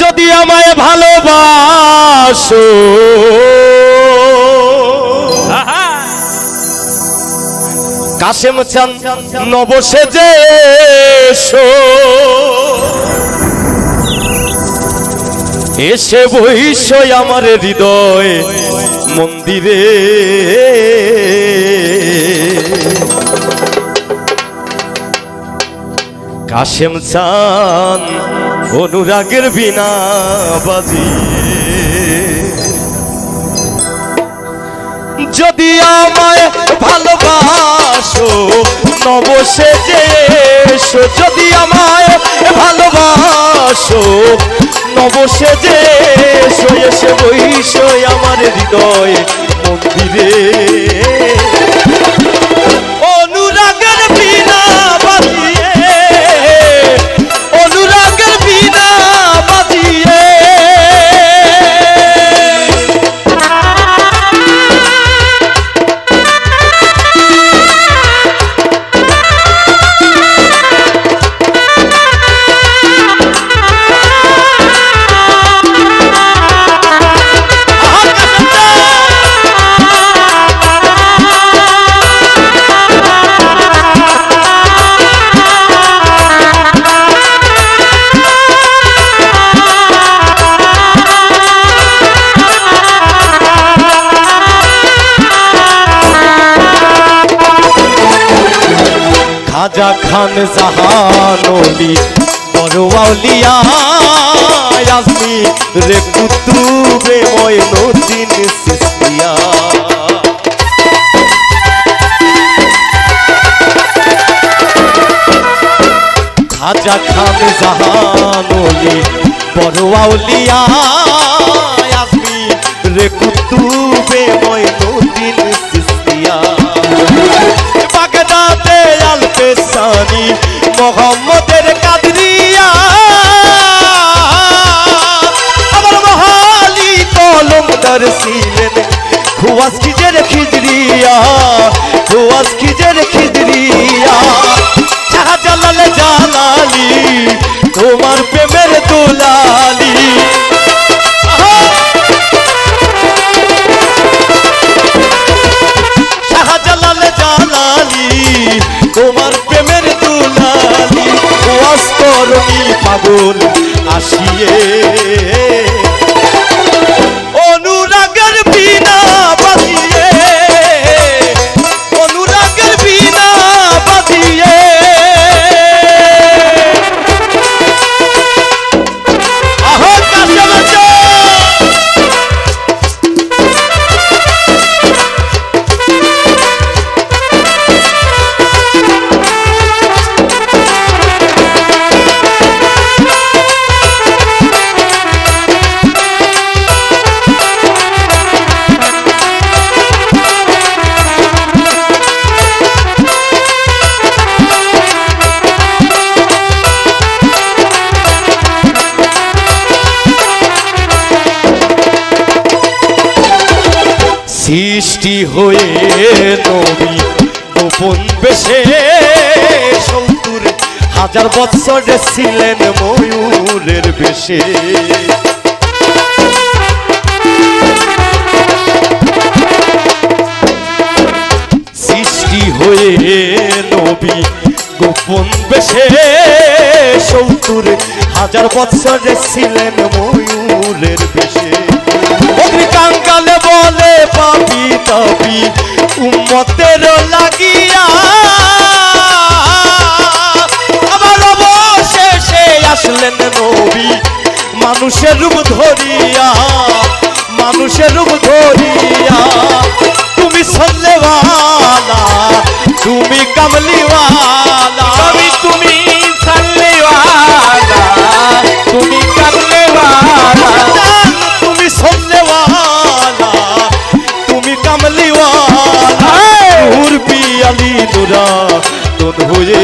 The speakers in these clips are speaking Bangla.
যদি আমায় ভালোবাসো। কাশেম চান নবসে যে এসো। এসে বইসই আমার হৃদয় মন্দিরে। কাশেম চান অনুরাগের বিনা বাজিয়ে যদি আমায় ভালোবাসো নবসে যে এসো। যদি আমায় ভালোবাসো নবসে যে এসো। এসে বইসই আমার হৃদয় মন্দিরে। খাজা খান বড়ওয়ালিয়া আজমি রে কুতুবে ময়নুদ্দিন খাজা খান বড়ওয়ালিয়া আজমি ছিলেন খুয়াস খিজের খিজরিয়া, খুয়াস খিজের খিজরিয়া। শাহজালাল জালালি, তোমার প্রেমের দুলালি। শাহজালাল জালালি, তোমার প্রেমের দুলালি। ওয়াস্তরণী পাগল আসিয়ে। সৃষ্টি হয়ে নবী। গোপন বেশে সত্তর হাজার বৎসর ছিলেন ময়ূরের বেশে। সৃষ্টি হয়ে নবী, গোপন বেশে সত্তর হাজার বৎসর ছিলেন ময়ূরের বেশে। অগ্নিকাঙ্কালে বলে পাপি তাপি উম্মতের লাগিয়া। আবার অবশেষে আসলেন নবী মানুষের রূপ ধরিয়া। তোর হয়ে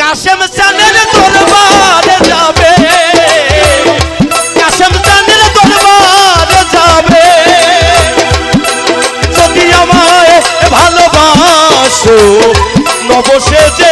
কাশেম চানের দরবারে যাবে। কাশেম চানের দরবারে যাবে। যদি আমায় ভালোবাসো নবসে যে